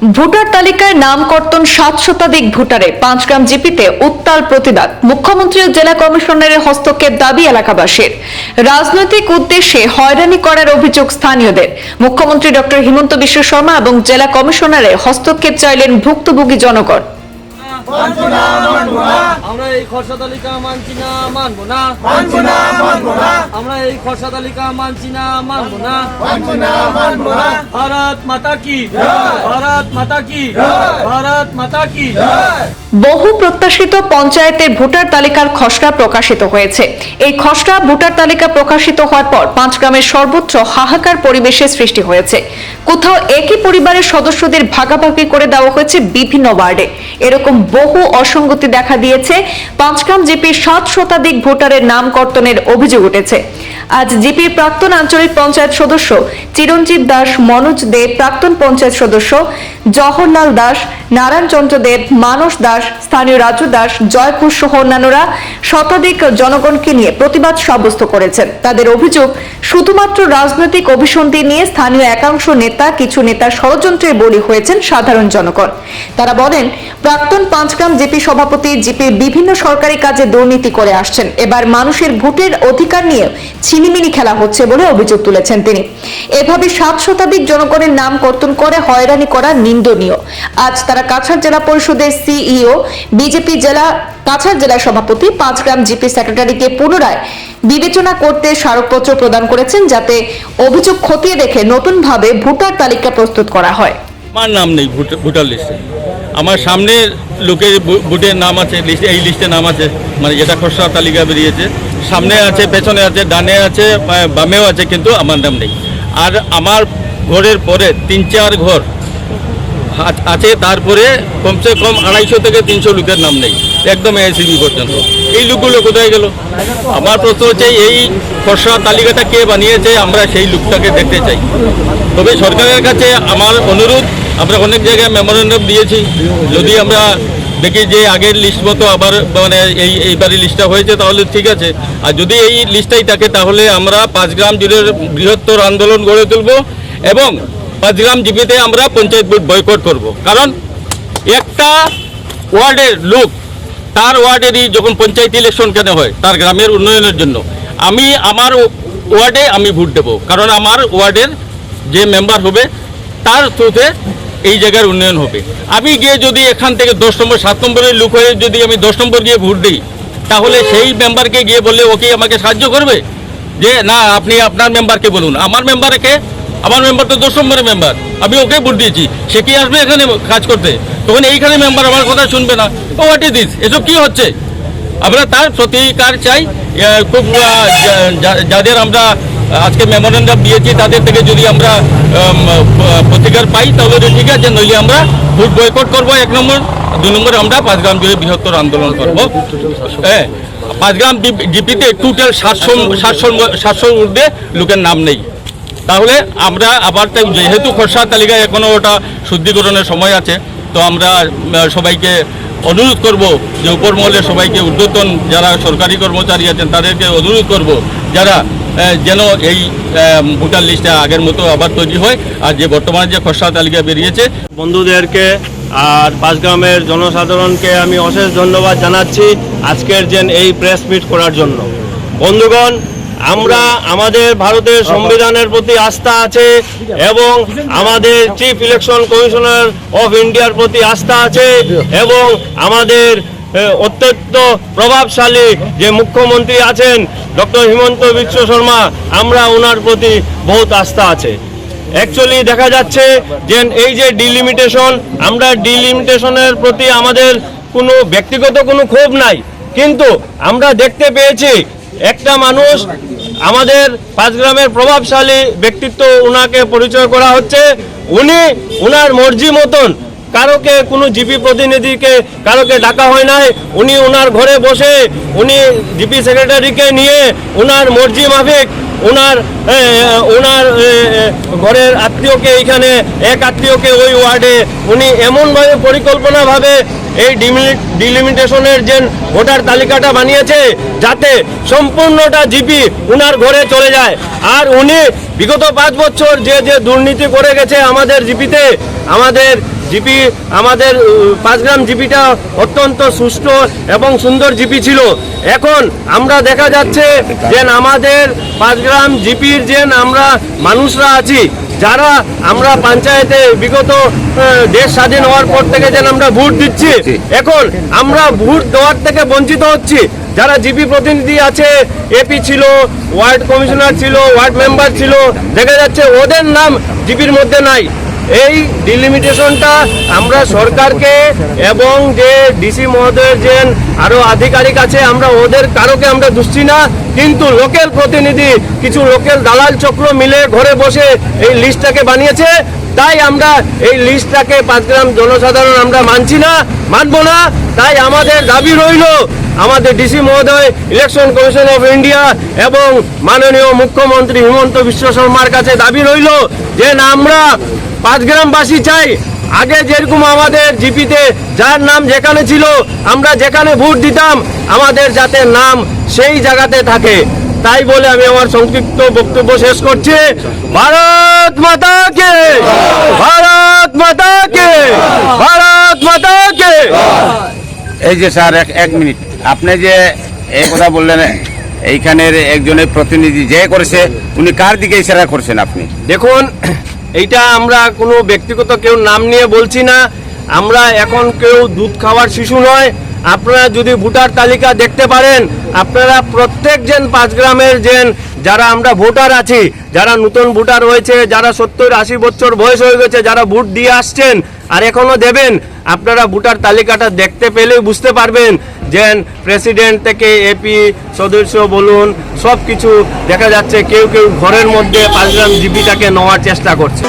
Voter তালিকায় নাম কর্তন সাত শতাধিক ভোটারে পাঁচগ্রাম জিপিতে উত্তাল প্রতিবাদ। মুখ্যমন্ত্রী ও জেলা কমিশনারের হস্তক্ষেপ দাবি এলাকাবাসীর। রাজনৈতিক উদ্দেশ্যে হয়রানি করার অভিযোগ স্থানীয়দের। মুখ্যমন্ত্রী ডক্টর হিমন্ত বিশ্ব শর্মা এবং জেলা কমিশনারের হস্তক্ষেপ চাইলেন ভুক্তভোগী জনগণ। আমরা এই খরচা তালিকা মানছি না মানবো না। আমরা এই খরচা তালিকা মানছি না মানবো না। ভারত মাতা কি? ভারত মাতা কি? ভারত মাতা কি? বহু প্রত্যাশিত পঞ্চায়েতের ভোটার তালিকার খসড়া প্রকাশিত হয়েছে। এই খসড়া ভোটার তালিকা প্রকাশিত হওয়ার পর পাঁচ গ্রামের সর্বোচ্চ হাহাকার পরিবেশের সৃষ্টি হয়েছে। কোথাও একই পরিবারের সদস্যদের ভাগাভাগি করে দেওয়া হয়েছে বিভিন্ন ওয়ার্ডে। এরকম বহু অসঙ্গতি দেখা দিয়েছে। পাঁচগ্রাম জিপির সাত শতাধিক ভোটারের নাম কর্তনের অভিযোগ উঠেছে। আজ জিপির প্রাক্তন আঞ্চলিক পঞ্চায়েত সদস্য চিরঞ্জিত দাস, মনোজ দে, প্রাক্তন পঞ্চায়েত সদস্য জওহরলাল দাস, নারায়ণ চন্দ্র দেব, মানস দাস, স্থানীয় রাজু দাস, জয়পুর সহ অন্যান্যরা শতাধিক জনগণকে নিয়ে প্রতিবাদ সাব্যস্ত করেছেন। তাদের অভিযোগ, শুধুমাত্র রাজনৈতিক অভিসন্ধি নিয়ে স্থানীয় একাংশ নেতা, কিছু নেতার ষড়যন্ত্রের বলি হয়েছেন সাধারণ জনগণ। তারা বলেন, প্রাক্তন পাঁচগ্রাম জিপি সভাপতি জিপির বিভিন্ন সরকারি কাজে দুর্নীতি করে আসছেন। এবার মানুষের ভোটের অধিকার নিয়ে ছিনিমিনি খেলা হচ্ছে বলে অভিযোগ তুলেছেন তিনি। এভাবে সাত শতাধিক জনগণের নাম কর্তন করে হয়রানি করা নিন্দনীয়। আজ তারা কাছাড় জেলা পরিষদের সিইও, বিজেপি জেলা, কাছাড় জেলা সভাপতি, পাঁচগ্রাম জিপি সেক্রেটারিকে পুনরায় বিবেচনা করতে স্মারকপত্র প্রদান করেছেন যাতে অভিযোগ খতিয়ে দেখে নতুনভাবে ভোটার তালিকা প্রস্তুত করা হয়। আমার নাম নেই ভোট- ভোটার লিস্টে। আমার সামনে লোকের ভোটের নাম আছে, লিস্টে, এই লিস্টে নাম আছে মানে যেটা খসড়া তালিকা বেরিয়েছে। সামনে আছে, পেছনে আছে, ডানে আছে বামেও আছে, কিন্তু আমার নাম নেই। আর আমার ঘরের পরে তিন চার ঘর আছে, তারপরে কমসে কম আড়াইশো থেকে তিনশো লোকের নাম নেই, একদম এসিবি পর্যন্ত। এই লোকগুলো কোথায় গেল? আমার প্রশ্ন হচ্ছে, এই খসড়া তালিকাটা কে বানিয়েছে? আমরা সেই লোকটাকে দেখতে চাই। তবে সরকারের কাছে আমার অনুরোধ, আমরা অনেক জায়গায় মেমোরেন্ডাম দিয়েছি। যদি আমরা দেখি যে আগের লিস্ট মতো আবার মানে এই, এইবারই লিস্টটা হয়েছে, তাহলে ঠিক আছে। আর যদি এই লিস্টটাই থাকে, তাহলে আমরা পাঁচ গ্রাম জুড়ে বৃহত্তর আন্দোলন গড়ে তুলব এবং পাঁচগ্রাম জিপিতে আমরা পঞ্চায়েত ভোট বয়কট করব। কারণ একটা ওয়ার্ডের লোক, তার ওয়ার্ডেরই যখন পঞ্চায়েত ইলেকশন কেন হয়, তার গ্রামের উন্নয়নের জন্য, আমি আমার ওয়ার্ডে আমি ভোট দেবো। কারণ আমার ওয়ার্ডের যে মেম্বার হবে, তার থ্রুতে এই জায়গার উন্নয়ন হবে। আমি গিয়ে যদি এখান থেকে দশ নম্বর, সাত নম্বরের লোক হয়ে যদি আমি দশ নম্বর গিয়ে ভোট দিই, তাহলে সেই মেম্বারকে গিয়ে বললে ওকে আমাকে সাহায্য করবে? যে, না, আপনি আপনার মেম্বারকে বলুন। আমার মেম্বারকে আমার মেম্বার তো দশ নম্বরের মেম্বার আমি ওকে ভোট দিয়েছি। সে কি আসবে এখানে কাজ করতে? তখন এইখানে মেম্বার আমার কথা শুনবে না। ও হোয়াট ইজ দিস এসব কি হচ্ছে? আমরা তার প্রতিকার চাই। খুব যাদের আমরা আজকে মেমোরেন্ডাম দিয়েছি, তাদের থেকে যদি আমরা প্রতিকার পাই, তাহলে ঠিক আছে। নইলে আমরা ভোট বয়কট করব এক নম্বর। দুই নম্বরে আমরা পাঁচগ্রাম জুড়ে বৃহত্তর আন্দোলন করব। হ্যাঁ পাঁচগ্রাম ডিপিতে টোটাল সাতশো সাতশো, সাতশোর ঊর্ধ্বে লোকের নাম নেই। তাহলে আমরা আবার যেহেতু খসড়া তালিকায় এখনও ওটা শুদ্ধিকরণের সময় আছে, তো আমরা সবাইকে অনুরোধ করব যে উপর মহলে সবাইকে ঊর্ধ্বতন যারা সরকারি কর্মচারী আছেন তাদেরকে অনুরোধ করব যারা যেন এই ভোটার লিস্টটা আগের মতো আবার তৈরি হয় আর যে বর্তমানে যে খসড়া তালিকা বেরিয়েছে। বন্ধুদেরকে আর পাঁচগ্রামের জনসাধারণকে আমি অশেষ ধন্যবাদ জানাচ্ছি আজকের যে এই প্রেস মিট করার জন্য। বন্ধুগণ আমরা আমাদের ভারতের সংবিধানের প্রতি আস্থা আছে এবং আমাদের চিফ ইলেকশন কমিশনার অফ ইন্ডিয়ার প্রতি আস্থা আছে এবং আমাদের অত্যন্ত প্রভাবশালী যে মুখ্যমন্ত্রী আছেন ডক্টর হিমন্ত বিশ্ব শর্মা, আমরা ওনার প্রতি বহুত আস্থা আছে। অ্যাকচুয়ালি দেখা যাচ্ছে যে এই যে ডিলিমিটেশন আমরা ডিলিমিটেশনের প্রতি আমাদের কোনো ব্যক্তিগত কোনো ক্ষোভ নাই। কিন্তু আমরা দেখতে পেয়েছি একটা মানুষ আমাদের পাঁচগ্রামের প্রভাবশালী ব্যক্তিত্ব ওনাকে পরিচয় করা হচ্ছে। উনি ওনার মর্জি মতন কারোকে কোনো জিপি প্রতিনিধিকে কারোকে ডাকা হয় নাই। উনি ওনার ঘরে বসে উনি জিপি সেক্রেটারিকে নিয়ে ওনার মর্জি মাফিক ওনার ওনার ঘরের আত্মীয়কে এইখানে এক আত্মীয়কে ওই ওয়ার্ডে, উনি এমনভাবে পরিকল্পনাভাবে এই ডিলিমিটেশনের যে ভোটার তালিকাটা বানিয়েছে, যাতে সম্পূর্ণটা জিপি উনার ঘরে চলে যায়। আর উনি বিগত পাঁচ বছর যে যে দুর্নীতি করে গেছে আমাদের জিপিতে, আমাদের জিপি আমাদের আহ, পাঁচগ্রাম জিপিটা অত্যন্ত সুষ্ঠু এবং সুন্দর জিপি ছিল। এখন আমরা দেখা যাচ্ছে যে আমাদের পাঁচগ্রাম জিপির যে আমরা মানুষরা আছি যারা আমরা পঞ্চায়েতে বিগত দেশ স্বাধীন হওয়ার পর থেকে যেন আমরা ভোট দিচ্ছি এখন আমরা ভোট দেওয়ার থেকে বঞ্চিত হচ্ছি। যারা জিপি প্রতিনিধি আছে এপি ছিল ওয়ার্ড কমিশনার ছিল ওয়ার্ড মেম্বার ছিল দেখা যাচ্ছে ওদের নাম জিপির মধ্যে নাই। এই ডিলিমিটেশনটা আমরা সরকারকে এবং যে ডিসি মহোদয়ের যে আরও আধিকারিক আছে, আমরা ওদের কারোকে আমরা দুষছি না। কিন্তু লোকাল প্রতিনিধি, কিছু লোকাল দালাল চক্র মিলে ঘরে বসে এই লিস্টটাকে বানিয়েছে। তাই আমরা এই লিস্টটাকে পাঁচগ্রাম জনসাধারণ আমরা মানছি না, মানব না। তাই আমাদের দাবি রইল, আমাদের ডিসি মহোদয় ইলেকশন কমিশন অফ ইন্ডিয়া এবং মাননীয় মুখ্যমন্ত্রী হিমন্ত বিশ্ব শর্মার কাছে দাবি রইল যে আমরা পাঁচগ্রামবাসী চাই। আগে যেরকম আমাদের জিপিতে যার নাম যেখানে ছিল আমরা যেখানে ভোট দিতাম আমাদের যাতে নাম সেই জায়গাতে থাকে। তাই বলে আমি আমার সংক্ষিপ্ত বক্তব্য শেষ করছি। ভারত মাতা কে ভারত মাতা কে ভারত মাতা কে এই যে স্যার এক এক মিনিট। আপনি যে এই কথা বললেন এইখানের একজনের প্রতিনিধি যে করেছে উনি কার দিকে ইশারা করছেন আপনি? দেখুন এইটা আমরা কোনো ব্যক্তিগত কেউ নাম নিয়ে বলছি না। আমরা এখন কেউ দুধ খাওয়ার শিশু নয়। আপনারা যদি ভোটার তালিকা দেখতে পারেন, আপনারা প্রত্যেক যেন পাঁচ গ্রামের যেন যারা আমরা ভোটার আছি, যারা নতুন ভোটার হয়েছে, যারা সত্তর আশি বছর বয়স হয়ে গেছে, যারা ভোট দিয়ে আসছেন আর এখনও দেবেন আপনারা ভোটার তালিকাটা দেখতে পেলেই বুঝতে পারবেন যে প্রেসিডেন্ট থেকে এপি সদস্য বলুন সব কিছু দেখা যাচ্ছে, কেউ কেউ ঘরের মধ্যে পাঁচ গ্রাম জীবিকাকে নেওয়ার চেষ্টা করছে।